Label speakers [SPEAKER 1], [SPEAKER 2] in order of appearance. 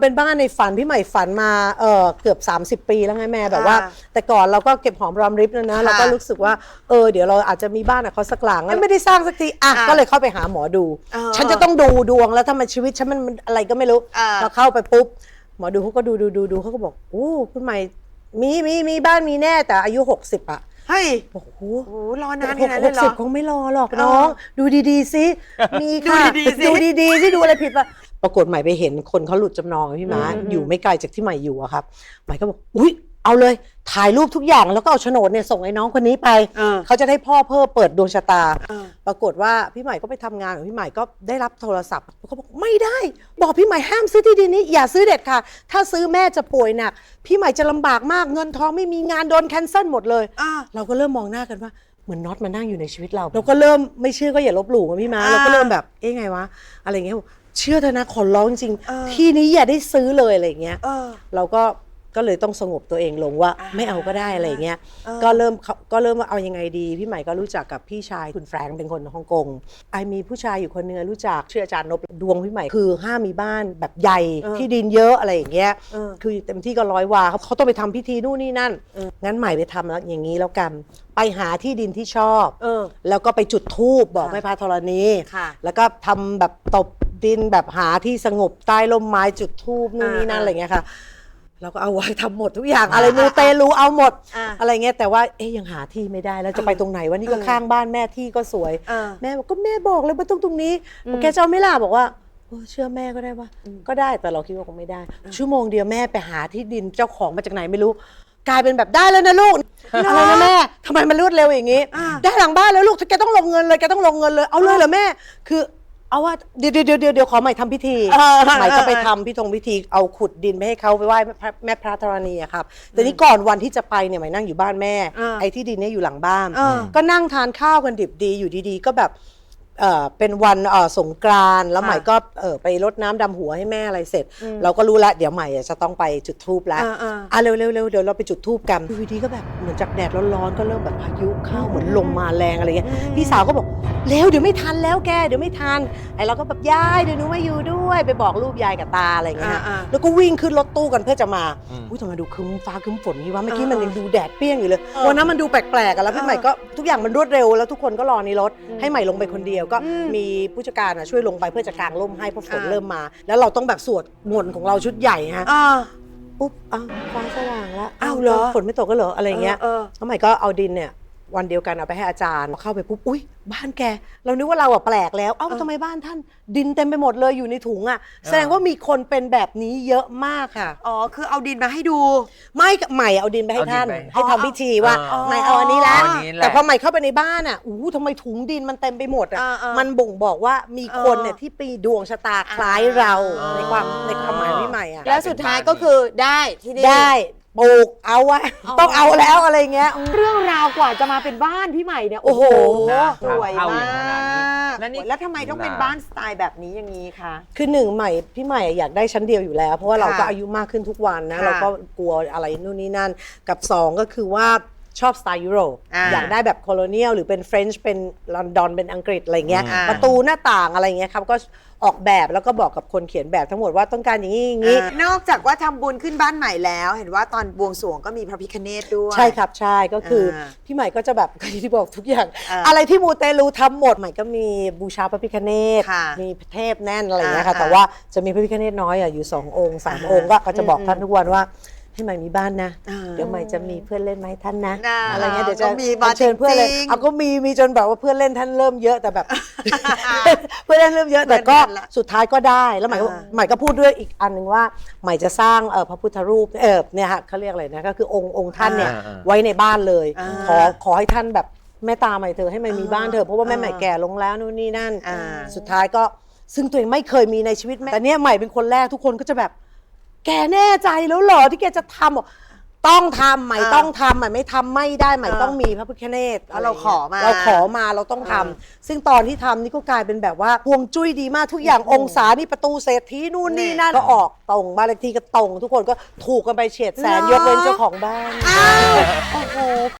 [SPEAKER 1] เป็นบ้านในฝันพี่ใหม่ฝันมาเออเกือบ 30 ปีแล้วไงแม่แบบว่า
[SPEAKER 2] อ่า
[SPEAKER 1] แต่ก่อนเราก็เก็บหอมรอมริบนะนะ
[SPEAKER 2] ค่ะ
[SPEAKER 1] เราก็รู้สึกว่าเออเดี๋ยวเราอาจจะมีบ้านกับเขาสักหลังไม่ได้สร้างสักทีอะ
[SPEAKER 2] อ่า
[SPEAKER 1] ก็เลยเข้าไปหาหมอดู
[SPEAKER 2] เออ
[SPEAKER 1] ฉันจะต้องดูดวงแล้วทำไมชีวิตฉันมันมันอะไรก็ไม่รู้
[SPEAKER 2] อ่า
[SPEAKER 1] เราเข้าไปปุ๊บหมอดูเขาก็ดูดูดูดูเขาก็บอกโอ้คุณใหม่มีมีมีบ้านมีแน่แต่อายุ 60อะ
[SPEAKER 2] เฮ้ย
[SPEAKER 1] โอ้โห
[SPEAKER 2] โอ้โหรอนาน
[SPEAKER 1] ห
[SPEAKER 2] ข
[SPEAKER 1] ก
[SPEAKER 2] นาด
[SPEAKER 1] ห
[SPEAKER 2] นั้น
[SPEAKER 1] ก
[SPEAKER 2] เหร
[SPEAKER 1] สิ
[SPEAKER 2] อบ
[SPEAKER 1] คงไม่รอหรอก
[SPEAKER 2] เออ
[SPEAKER 1] น้องมีดีๆสิมีค่ะ
[SPEAKER 2] ดูดีๆสิ
[SPEAKER 1] ดูดีๆสิดูอะไรผิดปะ ปรากฏใหม่ไปเห็นคนเขาหลุดจำนองอะพี่หมา
[SPEAKER 2] อืมอืม
[SPEAKER 1] อยู่ไม่ไกลจากที่ใหม่อยู่อะครับ ใหม่ก็บอกอุ้ยเอาเลย ถ่ายรูปทุกอย่างแล้วก็เอาโฉนดเนี่ยส่งไอ้น้องคนนี้ไป
[SPEAKER 2] เออ
[SPEAKER 1] เขาจะได้พ่อเพิ่มเปิดดวงชะตา
[SPEAKER 2] เออ
[SPEAKER 1] ปรากฏว่าพี่ใหม่ก็ไปทำงานของพี่ใหม่ก็ได้รับโทรศัพท์เขาบอกไม่ได้ บอกพี่ใหม่ห้ามซื้อที่ดินนี้อย่าซื้อเด็ดค่ะถ้าซื้อแม่จะป่วยหนัก พี่ใหม่จะลำบากมากเงินทองไม่มีงานโดนแคนเซิลหมดเลย
[SPEAKER 2] อ่า
[SPEAKER 1] เราก็เริ่มมองหน้ากันว่าเหมือนน็อตมานั่งอยู่ในชีวิตเรา เราก็เริ่มไม่เชื่อก็อย่าลบหลู่อะพี่มา
[SPEAKER 2] อ่า
[SPEAKER 1] เราก็เริ่มแบบเอ๊ะไงวะอะไรอย่างเงี้ยบอก เชื่อเถอะนะขอร้องจริง
[SPEAKER 2] เออ
[SPEAKER 1] ๆที่นี้อย่าได้ซื้อเลยอะไรอย่างเงี้ย
[SPEAKER 2] เออ
[SPEAKER 1] เราก็ก็เลยต้องสงบตัวเองลงว่า
[SPEAKER 2] อ่า
[SPEAKER 1] ไม่เอาก็ได้อะไรอย่างเงี้ย
[SPEAKER 2] เออ
[SPEAKER 1] ก็เริ่มเขาก็เริ่มว่าเอายังไงดี พี่ใหม่ก็รู้จักกับพี่ชายคุณแฟรงค์เป็นคนฮ่องกงไอมีผู้ชายอยู่คนหนึงรู้จักชื่ออาจารย์นบดวงพี่ใหม่คือห้ามมีบ้านแบบใหญ่
[SPEAKER 2] เออ
[SPEAKER 1] ที่ดินเยอะอะไรอย่างเงี้ย
[SPEAKER 2] เออ
[SPEAKER 1] คือเต็มที่ก็ร้อยวาเขาเขาต้องไปทำพิธีนู่นนี่นั่น
[SPEAKER 2] เออ
[SPEAKER 1] งั้นใหม่ไปทำแล้วอย่างนี้แล้วกัน ไปหาที่ดินที่ชอบ
[SPEAKER 2] เออ
[SPEAKER 1] แล้วก็ไปจุดธูปบอก
[SPEAKER 2] ค่ะ
[SPEAKER 1] แม่พระธรณี
[SPEAKER 2] ค่ะ
[SPEAKER 1] แล้วก็ทำแบบตบ ดินแบบหาที่สงบใต้ร่มไม้จุดธูปนู่นนี่นั่น
[SPEAKER 2] อ่า
[SPEAKER 1] อะไรเงี้ยค่ะเราก็เอาไว้ทำหมดทุกอย่างอะไร
[SPEAKER 2] อ่า
[SPEAKER 1] มูเตลูเอาหมด
[SPEAKER 2] อ่า
[SPEAKER 1] อะไรเงี้ยแต่ว่าเอ๊ยยังหาที่ไม่ได้แล้วจะไปตรงไหนวะนี่ก็
[SPEAKER 2] เออ
[SPEAKER 1] ข้างบ้านแม่ที่ก็สวย
[SPEAKER 2] เออ
[SPEAKER 1] แม่บอกก็แม่บอกเลยว่าต้องตรงนี้
[SPEAKER 2] อืม
[SPEAKER 1] บอกแกจะเอาไหม่ล่ะบอกว่าเออเชื่อแม่ก็ได้ว่า
[SPEAKER 2] อืม
[SPEAKER 1] ก็ได้แต่เราคิดว่าคงไม่ได้ ชั่วโมงเดียวแม่ไปหาที่ดินเจ้าของมาจากไหนไม่รู้ กลายเป็นแบบได้แล้วนะลูกอะไรนะแม่ทำไมมันรวดเร็วอย่างนี้
[SPEAKER 2] อ่า
[SPEAKER 1] ได้หลังบ้านแล้วลูกแกต้องลงเงินเลยแกต้องลงเงินเลยเอาเลยเหรอแม่ คือ เอาว่าเดี๋ยวเดี๋ยวเดี๋ยวเดี๋ยวขอใหม่ทำพิธี
[SPEAKER 2] เออ
[SPEAKER 1] ใหม่ก็ไปทำพิธงพิธีเอาขุดดินไปให้เขาไปไหว้แม่พระแม่พระธรณีอะครับแต่นี่ก่อนวันที่จะไปเนี่ยใหม่นั่งอยู่บ้านแม่
[SPEAKER 2] เออ
[SPEAKER 1] ไอ้ที่ดินเนี่ยอยู่หลังบ้าน
[SPEAKER 2] เออ
[SPEAKER 1] ก็นั่งทานข้าวกันดิบดีอยู่ดีๆ ก็แบบเอ่อเป็นวันเอ่อสงกรานต์แล้ว
[SPEAKER 2] ค่ะ
[SPEAKER 1] ใหม่ก็เอ่อไปรดน้ำดำหัวให้แม่อะไรเสร็จ
[SPEAKER 2] อืม
[SPEAKER 1] เราก็รู้แล้วเดี๋ยวใหม่อะจะต้องไปจุดธูปแล้ว
[SPEAKER 2] เออเออ
[SPEAKER 1] อะเร็วเร็วเร็วเดี๋ยวเราไปจุดธูปกันอยู่ดีๆก็แบบเหมือนจากแดดร้อนๆก็เริ่มแบบพายุเข้าเหมือนลมมาแรงอะไรเงี้ย
[SPEAKER 2] อืม
[SPEAKER 1] พี่สาวก็บอก เร็วเดี๋ยวไม่ทันแล้วแกเดี๋ยวไม่ทันไอ้เราก็แบบยายเดี๋ยวหนูมาอยู่ด้วยไปบอกลูกยายกับตาอะไรเงี้ย
[SPEAKER 2] อ่าๆ
[SPEAKER 1] แล้วก็วิ่งขึ้นรถตู้กันเพื่อจะมา
[SPEAKER 3] อืม
[SPEAKER 1] อุ้ยทำไมดูครึ้มฟ้าครึ้มฝนนี่วะเมื่อกี้
[SPEAKER 2] เออ
[SPEAKER 1] มันยังดูแดดเปรี้ยงอยู่เลย
[SPEAKER 2] เออ
[SPEAKER 1] วันนั้นมันดูแปลกๆกันแล้วพี่
[SPEAKER 2] เออ
[SPEAKER 1] ใหม่ก็ทุกอย่างมันรวดเร็วแล้วทุกคนก็รอในรถ
[SPEAKER 2] อืม
[SPEAKER 1] ให้ใหม่ลงไปคนเดียวก็
[SPEAKER 2] อืม
[SPEAKER 1] มีผู้จัดการอะช่วยลงไปเพื่อจะกางร่มให้เพราะฝน
[SPEAKER 2] อ่า
[SPEAKER 1] เริ่มมา แล้วเราต้องแบบสวดมนต์ของเราชุดใหญ่ฮะ
[SPEAKER 2] อ่า
[SPEAKER 1] ปุ๊บอ้าวฟ้าสว่างแล้ว
[SPEAKER 2] อ้าวเหรอ
[SPEAKER 1] ฝนไม่ตกก็เหรออะไรเงี้ย
[SPEAKER 2] เออ
[SPEAKER 1] แล้วใหม่ก็เอาดินเนี่ย วันเดียวกันเอาไปให้อาจารย์เข้าไปปุ๊บอุ้ยบ้านแก เรานึกว่าเราอะแปลกแล้ว เอ้า
[SPEAKER 2] เออ
[SPEAKER 1] ทำไมบ้านท่าน ดินเต็มไปหมดเลยอยู่ในถุงอะแสดงว่ามีคนเป็นแบบนี้เยอะมากค่ะ
[SPEAKER 2] อ๋อ คือเอาดินมาให้ดู
[SPEAKER 1] ไม่ใหม่เอาดินไปให้
[SPEAKER 3] เอาดิน
[SPEAKER 1] ท่าน
[SPEAKER 3] ไป
[SPEAKER 1] ให้ทำพิธีว่า
[SPEAKER 3] อ๋อ
[SPEAKER 1] ใหม่เอาอันนี้แล้ว
[SPEAKER 3] เอาอันนี้แหละ
[SPEAKER 1] แต่พอใหม่เข้าไปในบ้านอะอู้ทำไมถุงดินมันเต็มไปหมดอะ
[SPEAKER 2] อ่าอ่ามั
[SPEAKER 1] มันบ่งบอกว่ามีคนเนี่ยที่ปีดวงชะตาคล้ายเรา
[SPEAKER 3] อ๋อ
[SPEAKER 1] ในความในความหมายพี่ใหม่อะ
[SPEAKER 2] แล้วสุดท้ายก็คือได้ที่นี่
[SPEAKER 1] ได้ ปลูกเอาวะ
[SPEAKER 2] อ๋อ
[SPEAKER 1] ต้องเอาแล้วอะไรเงี้ย
[SPEAKER 2] เรื่องราวกว่าจะมาเป็นบ้านพี่ใหม่เนี่ยโอ้โห
[SPEAKER 3] นะ
[SPEAKER 2] สวย
[SPEAKER 3] เข้าอ
[SPEAKER 2] มา
[SPEAKER 3] ย่างขนาดนี้
[SPEAKER 2] ก
[SPEAKER 3] และนี่
[SPEAKER 2] แล้วทำไมต้องเป็นบ้านสไตล์แบบนี้อย่างนี้คะ
[SPEAKER 1] คือหนึ่งใหม่พี่ใหม่อยากได้ชั้นเดียวอยู่แล้ว เพราะว่าเราก็
[SPEAKER 2] ค่ะ
[SPEAKER 1] อายุมากขึ้นทุกวันนะ
[SPEAKER 2] ค่ะ
[SPEAKER 1] เราก็กลัวอะไรนู่นนี่นั่น กับสองก็คือว่า ชอบสไตล์ยุโรป
[SPEAKER 2] อ่า
[SPEAKER 1] อยากได้แบบโคโลเนียลหรือเป็นเฟรนช์เป็นลอนดอนเป็นอังกฤษอะไรเงี้ย
[SPEAKER 2] อ่า
[SPEAKER 1] ประตูหน้าต่างอะไรเงี้ยครับก็ออกแบบแล้วก็บอกกับคนเขียนแบบทั้งหมดว่าต้องการอย่างนี้อย่างนี้
[SPEAKER 2] นอกจากว่าทำบุญขึ้นบ้านใหม่แล้ว เห็นว่าตอนบวงสรวงก็มีพระพิคเนตด้วย
[SPEAKER 1] ใช่ครับใช่ก็คืออาพี่ใหม่ก็จะแบบที่บอกทุกอย่าง
[SPEAKER 2] อ่า
[SPEAKER 1] อะไรที่มูเตลูทำหมดใหม่ก็มีบูชาพระพิฆเนศ
[SPEAKER 2] ค่ะ
[SPEAKER 1] มีเทพแน่นอะไรอย่างเงี้ยค่ะ
[SPEAKER 2] อ่า
[SPEAKER 1] แต่ว่าจะมีพระพิฆเนศน้อยอะอยู่สององค์สาม
[SPEAKER 2] อ่า
[SPEAKER 1] องค์ก็ก็จะบอก
[SPEAKER 2] อืม
[SPEAKER 1] ท่านทุกวันว่า ให้ใหม่มีบ้านนะ
[SPEAKER 2] อ่า
[SPEAKER 1] เดี๋ยวใหม่จะมีเพื่อนเล่นมาให้ท่านนะ
[SPEAKER 2] อ่า
[SPEAKER 1] อะไรเงี้ยเดี๋ยวจะ
[SPEAKER 2] ก็มีมา
[SPEAKER 1] เชิญเพื่อนเลย
[SPEAKER 2] จริงๆ
[SPEAKER 1] เอาก็มีมีจนแบบว่าเพื่อนเล่นท่านเริ่มเยอะแต่แบบ เพื่อนเล่นเริ่มเยอะแต่ก็
[SPEAKER 2] เพื่อนเล่นละ
[SPEAKER 1] สุดท้ายก็ได้แล้วใหม่ก็
[SPEAKER 2] อ่า
[SPEAKER 1] ใหม่ก็พูดด้วยอีกอันหนึ่งว่าใหม่จะสร้างเอ่อพระพุทธรูปเออเนี่ยฮะเขาเรียกอะไรนะก็คือองค์องค์ท่านเนี่ย
[SPEAKER 3] อ่าอ่า
[SPEAKER 1] ไว้ในบ้านเลย
[SPEAKER 2] อ่า
[SPEAKER 1] ขอขอให้ท่านแบบแม่ตาใหม่เธอะให้ใหม่มีบ้านเถอะเพราะว่าแม่ใหม่แก่ลงแล้วนู่นนี่นั่น
[SPEAKER 2] อ่า
[SPEAKER 1] สุดท้ายก็ซึ่งตัวเองไม่เคยมีในชีวิตแม่แต่เนี่ยใหม่เป็นคนแรกทุกคนก็จะแบบ แกแน่ใจแล้วเหรอที่แกจะทำบอกต้องทำใหม่
[SPEAKER 2] อ่า
[SPEAKER 1] ต้องทำใหม่ไม่ทำไม่ได้ใหม่
[SPEAKER 2] อ่า
[SPEAKER 1] ต้องมีพระพิฆเนศ
[SPEAKER 2] เพราะเราขอมา
[SPEAKER 1] เราขอมาเราต้องทำ
[SPEAKER 2] อ่า
[SPEAKER 1] ซึ่งตอนที่ทำนี่ก็กลายเป็นแบบว่าพวงจุ้ยดีมากทุกอย่างองศานี่ประตูเศรษฐีนู่นนี่นั่นก็ออกตรงบ้านเลขที่ก็ตรง ทุกคนก็ถูกกันไปเฉียดแสน
[SPEAKER 2] เหรอ
[SPEAKER 1] ยกเว้นเจ้าของบ้าน
[SPEAKER 2] อ้าว โอ้โห